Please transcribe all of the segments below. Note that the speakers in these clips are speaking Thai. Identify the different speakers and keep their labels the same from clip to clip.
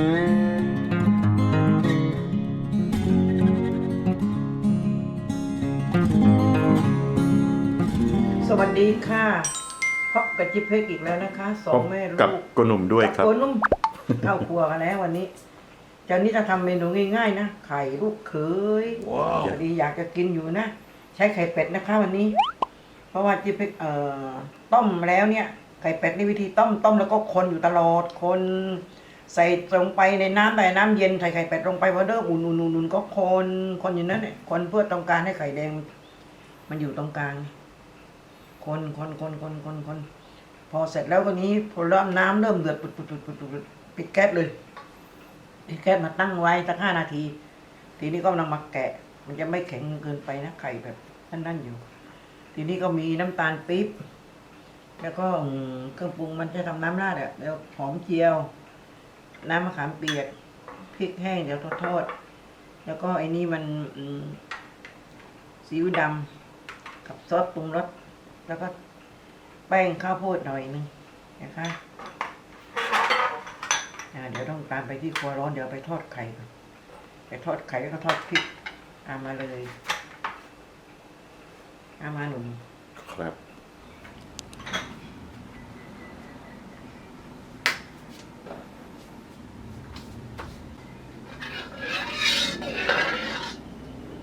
Speaker 1: สวัสดีค่ะพบกับจิ๊บเพกอีกแล้วนะคะสองแม่ลู
Speaker 2: กับ
Speaker 1: ก
Speaker 2: กุหนุ่มด้วยครับ
Speaker 1: กับโกนุ่มเข้าครัวกันแล้ววันนี้เจ้านี้จะทำเมนูง่ายๆนะไข่ลูกเขย
Speaker 2: ว้าว
Speaker 1: พอดีอยากจะกินอยู่นะ ใช้ไข่เป็ดนะคะวันนี้ เพราะว่าจิ๊บเพกเอ่อต้มแล้วเนี่ย ไข่เป็ดนี่วิธีต้มต้มแล้วก็คนอยู่ตลอดคน ใส่ลงไปในน้ำแต่น้ำเย็นใส่ไข่เป็ดลงไปพอเด้ออุ่นอุ่นอุ่นอุ่นก็คนคนอย่างนั้นเนี่ยคนเพื่อต้องการให้ไข่แดง มันอยู่ตรงกลาง คนคนคนคนคนคนพอเสร็จแล้วก็นี้พอเริ่มน้ำเริ่มเดือดปุดปุดปุดปุดปุดปิดแก๊สเลยปิดแก๊สมาตั้งไว้สักห้านาที ทีนี้ก็นำมาแกะ มันจะไม่แข็งเกินไปนะไข่แบบนั่นๆอยู่ ทีนี้ก็มีน้ำตาลปี๊บแล้วก็เครื่องปรุงมันจะทำน้ำราดอะแล้วหอมเจียว น้ำมะขามเปียกพริกแห้งเดี๋ยวทอดแล้วก็ไอ้นี่มันซีอิ๊วดำกับซอสปรุงรสแล้วก็แป้งข้าวโพดหน่อยนึงนะคะเดี๋ยวต้องตามไปที่ครัวร้อนเดี๋ยวไปทอดไข่ก่อนไปทอดไข่แล้วก็ทอดพริกเอามาเลยเอามาหนุ่ม
Speaker 2: ครับ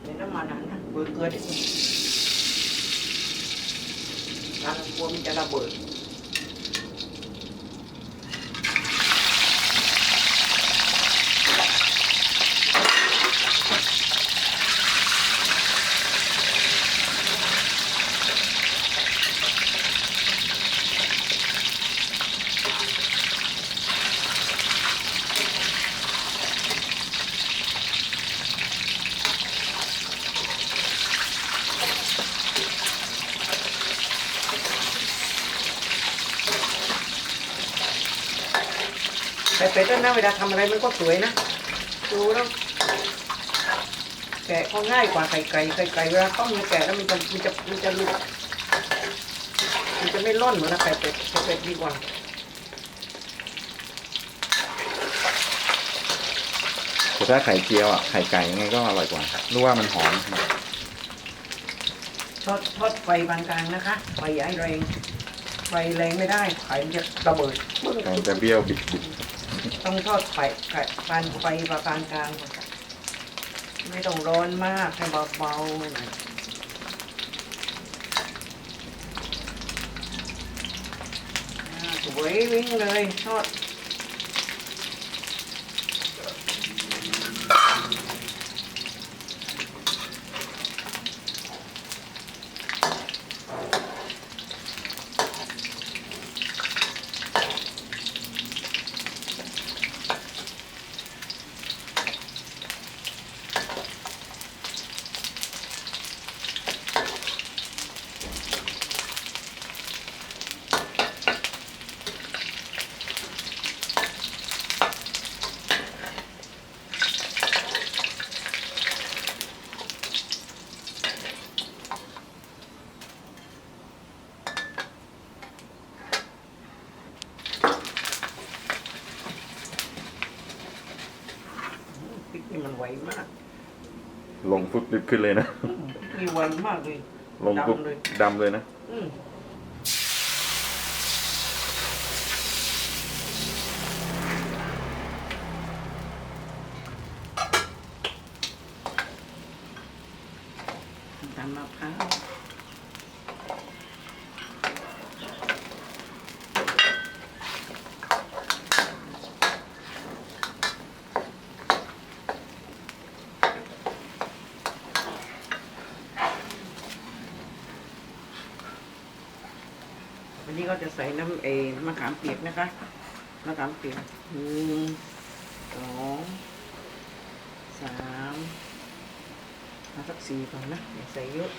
Speaker 1: เดี๋ยวน้ำมันนะนะเบิดเกลือดิการกลัวมันจะระเบิด แต่เป็ด นะเวลาทำอะไรมันก็สวยนะดูแล้วแกะก็ง่ายกว่าไก่ไก่ไก่ไก่เวลาต้มมันแกะแล้วมันจะมันจะมันจะหลุดมันจะไม่ร่อนเหมือนไก่เป็ดไก่เป็ดดีกว่า
Speaker 2: แต่ถ้าไข่เจียวอะไข่ไก่ยังไงก็อร่อยกว่ารู้ว่ามันหอม
Speaker 1: ทอดทอดไฟปานกลางนะคะไฟย่าให้แรงไฟแรงไม่ได้ไข่มันจะระเบิด
Speaker 2: ไก่จะเบี้ยวบิด
Speaker 1: ต้องทอดไฟไข่ปานไฟประการกลางก่อนค่ะไม่ต้องร้อนมากให้เบาๆหน่อยสวยวิ่งเลยทอด นี่มันไวมาก
Speaker 2: ลงปุ๊บรีบขึ้นเลยนะ
Speaker 1: นี่ไวมากเลย
Speaker 2: ลงปุ๊บ
Speaker 1: ดำเลย
Speaker 2: ดำเลยนะ
Speaker 1: อืมตำมะพร้าว้ก็จะใส่น้ำเอมะขามเปียกนะคะมะขามเปียกหนึ่งสองสามเอาสักสี่ก่อนนะอย่าใส่เยอะ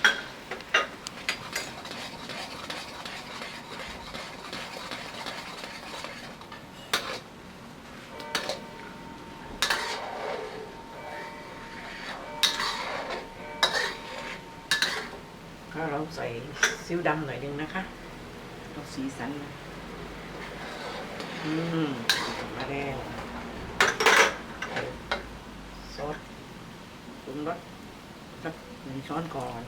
Speaker 1: ก็เราใส่ซิ้วดำหน่อยหนึงนะคะ สีสันอืมมาแดงซดปรุงรสสักหนึ่งช้อนก่อน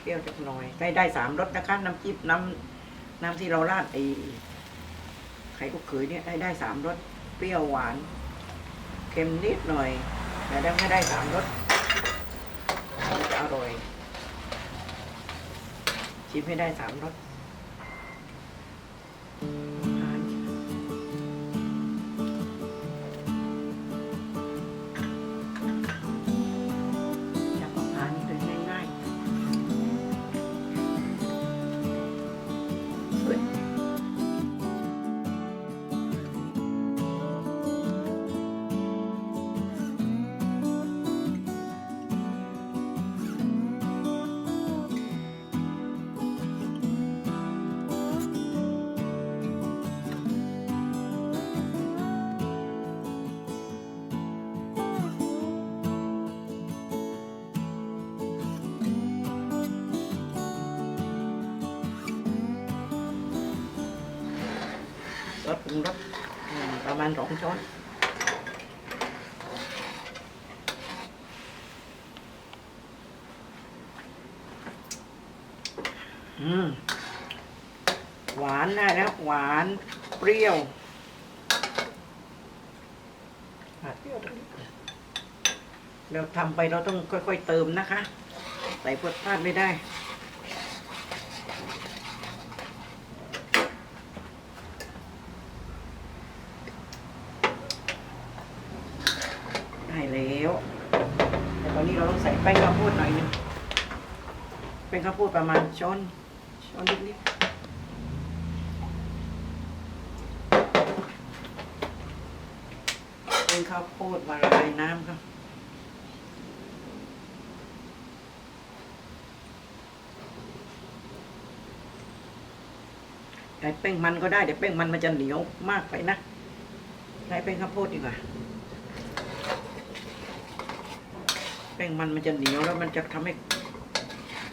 Speaker 1: เปรี้ยวจักหน่อยได้ได้สามรสนะคะน้ำจิ้มน้ำน้ำที่เราราดไอไข่กุกเขยเนี่ยได้ได้สามรสเปรี้ยวหวาน เค็มนิดหน่อยแต่ได้ไม่ได้สามรส ชิมให้ได้สามรส รสปรุงรสประมาณสองช้อนอืมหวานได้แล้วหวานเปรี้ยวเปรี้ยวตรงนี้เราทำไปเราต้องค่อย ๆ เติมนะคะ ใส่พวดพลาดไม่ได้แล้ว แต่ตอนนี้เราต้องใส่แป้งข้าวโพดหน่อยหนึง แป้งข้าวโพดประมาณช้อนช้อนนิดๆแป้งข้าวโพดมาละลายน้ำครับใช้แป้งมันก็ได้เดี๋ยวแป้งมันมันจะเหนียวมากไปนะใช้แป้งข้าวโพดดีกว่าแป้งมันมันจะเหนียวแล้วมันจะทำให้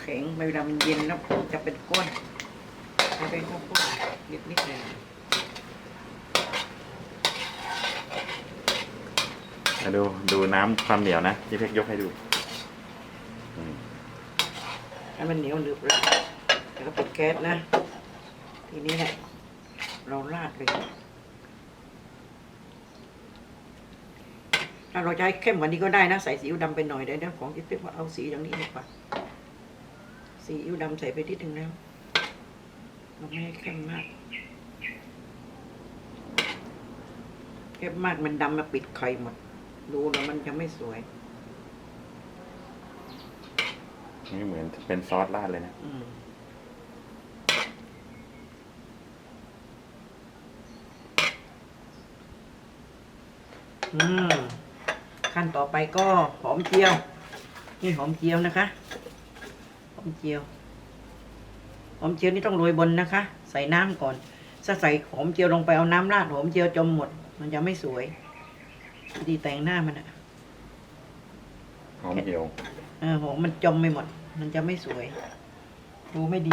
Speaker 1: ข็งเวลามันเย็นแล้วจะเป็นก้อนให้เป็นข้าวโพดนิดนิดๆหน่อย
Speaker 2: มาดูดูน้ำความเหนียวนะที่เพกยกให้ดูอืม
Speaker 1: ให้มันเหนียวหนึบแล้วแล้วก็ปิดแก๊สนะ ทีนี้แหละเราราดเลยถ้าเราจะให้เข้มกว่านี้ก็ได้นะ ใส่ซีอิ๊วดำไปหน่อยได้นะของที่เป๊กว่าเอาสีอย่างนี้ดีกว่า ซีอิ๊วดำใส่ไปนิดนึงแล้วเราไม่ให้เข้มมากเข้มมากมันดำมาปิดไข่หมด ดูแล้วมันจะไม่สวย
Speaker 2: นี่เหมือนเป็นซอสราดเลยนะ
Speaker 1: อืมอืมขั้นต่อไปก็หอมเจียว นี่หอมเจียวนะคะหอ มเจียว หอมเจียวนี่ต้องโรยบนนะคะ ใส่น้ำก่อน ถ้าใส่หอมเจียวลงไปเอาน้ำราดหอมเจียวจมหมด มันจะไม่สวย ดีแต่งหน้ามันอะ
Speaker 2: หอมเหี่ยว
Speaker 1: เออหอมมันจมไม่หมด มันจะไม่สวย ดูไม่ดี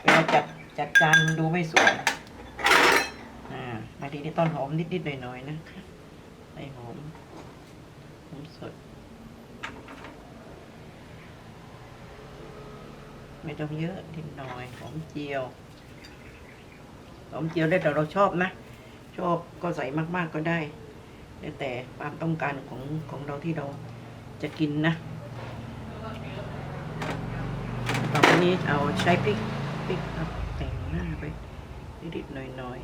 Speaker 1: เวลาจัดจัดจานดูไม่สวย อ่าบางทีนี่ต้นหอมนิดๆหน่อยๆนะคะใส่หอมหอมสด ไม่ต้องเยอะนิดหน่อยหอมเจียวหอมเจียวได้แต่เราชอบนะ ชอบก็ใส่มากๆก็ได้ แต่ความต้องการของของเราที่เราจะกินนะต่อไปนี้เอาใช้พริกพริกครับแต่งหน้าไปนิดๆหน่อย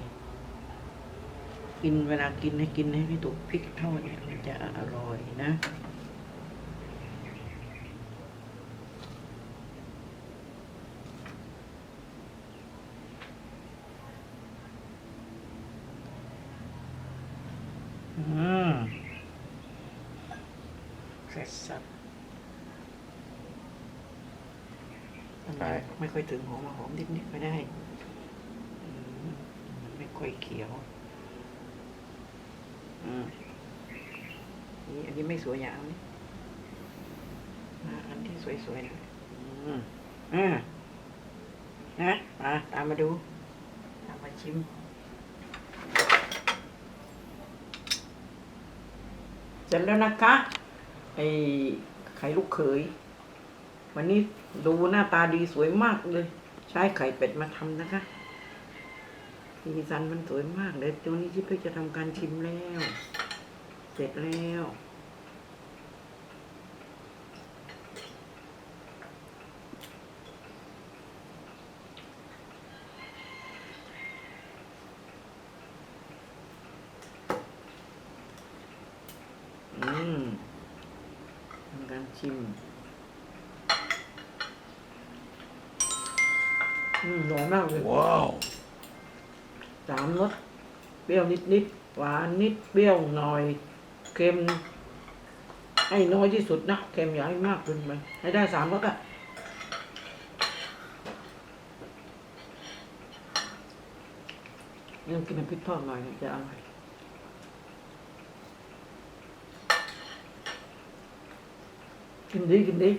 Speaker 1: ๆกินเวลากินให้กินให้ถูกพริกเท่าเนี่ยมันจะอร่อยนะ อืมเสร็จสับอันนี้ไม่ค่อยถึงหอมมาหอมนิดๆไม่ได้อืมมันไม่ค่อยเขียว อืมนี่อันนี้ไม่สวยอย่างนี้มาอันที่สวยๆหน่อยอืมอ่านะมาตามมาดู ตามมาชิม เสร็จแล้วนะคะไอ้ไข่ลูกเขย วันนี้ดูหน้าตาดีสวยมากเลย ใช้ไข่เป็ดมาทำนะคะสีสันมันสวยมากเลยตัวนี้ที่เพื่อจะทำการชิมแล้ว เสร็จแล้ว อืมทำการ ชิม อืมอร่อยมากเลย
Speaker 2: ว้าว
Speaker 1: สามรส เปรี้ยวนิดนิดๆหวานนิด เปรี้ยวหน่อย เค็ม ให้น้อยที่สุดนะ เค็มอย่าให้มากเกินไป ให้ได้สามรสอะนี่ต้องกินน้ำพริกทอดหน่อยนะจะอร่อย กินดีกินดี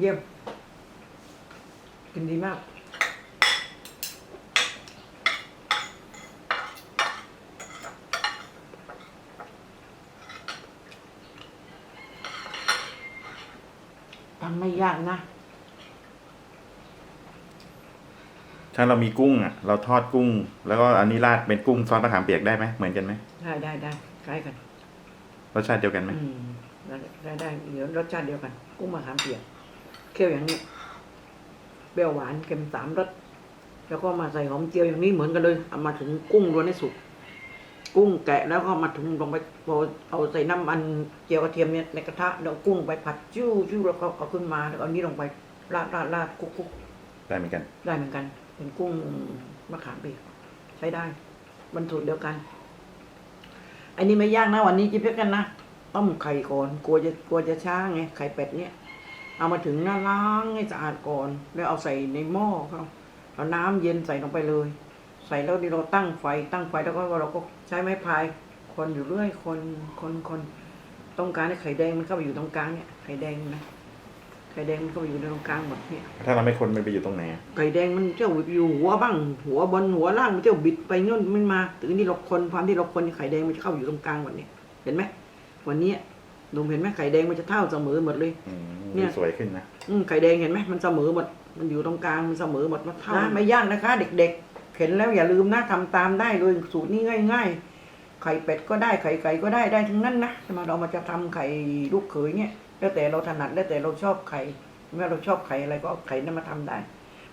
Speaker 1: เยี่ยม กินดีมาก ทำไม่ยากนะ
Speaker 2: ถ้าเรามีกุ้งอะ เราทอดกุ้ง แล้วก็อันนี้ราดเป็นกุ้งซอสมะขามเปียกได้ไหมเหมือนกันไหม
Speaker 1: ได้ได้ได้คล้ายกัน
Speaker 2: รสชาติเดียวกันไหม
Speaker 1: อืมได้ได้ได้เดี๋ยวรสชาติเดียวกัน กุ้งมะขามเปียกเคี่ยวอย่างนี้เปรี้ยวหวานเค็มสามรสแล้วก็มาใส่หอมเจียวอย่างนี้เหมือนกันเลยเอามาถึงกุ้งล้วนให้สุกกุ้งแกะแล้วก็มาถึงลงไปพอเอาใส่น้ำมันเจียวกระเทียมเนี่ยในกระทะแล้วเอากุ้งไปผัดจิ้วจิ้วแล้วก็เอาขึ้นมาแล้วเอานี้ลงไปราดราดราดคุกคุก
Speaker 2: ได้เหมือนกัน
Speaker 1: ได้เหมือนกัน เป็นกุ้งมะขามเปียกใช้ได้บรรจุเดียวกัน อันนี้ไม่ยากนะวันนี้จิ๊บเพกันนะต้มไข่ก่อนกลัวจะกลัวจะช้าไงไข่เป็ดเนี่ย เอามาถึงหน้าล้างให้สะอาดก่อน แล้วเอาใส่ในหม้อเขาเอาน้ำเย็นใส่ลงไปเลย ใส่แล้วนี่เราตั้งไฟตั้งไฟแล้วก็เราก็ใช้ไม้พายคนอยู่เรื่อยคนคนคนต้องการให้ไข่แดงมันเข้าไปอยู่ตรงกลางเนี่ยไข่แดงนะ ไข่แดงมันเข้าไปอยู่ในตรงกลางหมดเนี่ย
Speaker 2: ถ้าเราไม่คนมันไปอยู่ตรงไหนอะ
Speaker 1: ไก่แดงมันเจ้าอยู่หัวบ้างหัวบนหัวล่างมันเจ้าบิดไปโน่นมันมาถึงนี่เราคนความที่เราคนไข่แดงมันจะเข้าอยู่ตรงกลางหมดเนี่ยเห็นไหมวันนี้หนุ่มเห็นไหมไข่แดงมันจะเท่าเสมอหมดเลย
Speaker 2: อืม
Speaker 1: เนี่
Speaker 2: ดู
Speaker 1: ย
Speaker 2: สวยขึ้นนะ
Speaker 1: อืมไข่แดงเห็นไหมมันเสมอหมดมันอยู่ตรงกลางมันเสมอหมดมันเท่านะไม่ยากนะคะ เด็กๆ เห็นแล้วอย่าลืมนะทำตามได้เลยสูตรนี้ง่าย ๆ ไข่เป็ดก็ได้ไข่ไก่ก็ได้ได้ทั้งนั้นนะมาเรามาจะทำไข่ลูกเขยเนี่ย แล้วแต่เราถนัดแล้วแต่เราชอบไข่เมื่อเราชอบไข่อะไรก็เอาไข่นั้นมาทำได้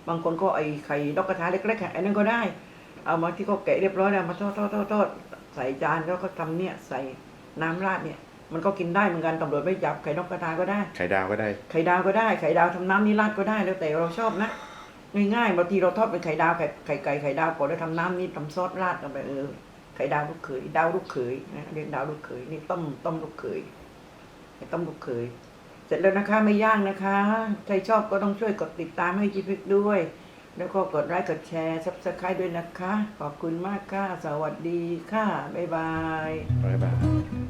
Speaker 1: บางคนก็ไอไข่ดอกกระทาเล็กๆอะไอ้นั่นก็ได้ เอามาที่เขาแกะเรียบร้อยแล้วมาทอดทอดทอดทอดใส่จานแล้วก็ทำเนี่ยใส่น้ำราดเนี่ย มันก็กินได้เหมือนกันตำรวจไม่จับไข่นกกระทาก็ได้
Speaker 2: ไข่ดาวก็ได้
Speaker 1: ไข่ดาวก็ได้ไข่ดาวทำน้ำนี่ราดก็ได้แล้วแต่เราชอบนะง่ายๆบางทีเราทอดเป็นไข่ดาวไข่ไข่ไก่ไข่ดาวก่อนแล้วทำน้ำนี่ทำซอสราดลงไปเออไข่ดาวลูกเขยดาวลูกเขยนะเรียกดาวลูกเขยนี่ต้มต้มลูกเขย ต้มลูกเขย เสร็จแล้วนะคะไม่ย่างนะคะ ใครชอบก็ต้องช่วยกดติดตามให้จีพิกด้วย แล้วก็กดไลค์กดแชร์ซับสไครต์ด้วยนะคะ ขอบคุณมากค่ะ สวัสดีค่ะ บ๊ายบาย
Speaker 2: บ๊ายบาย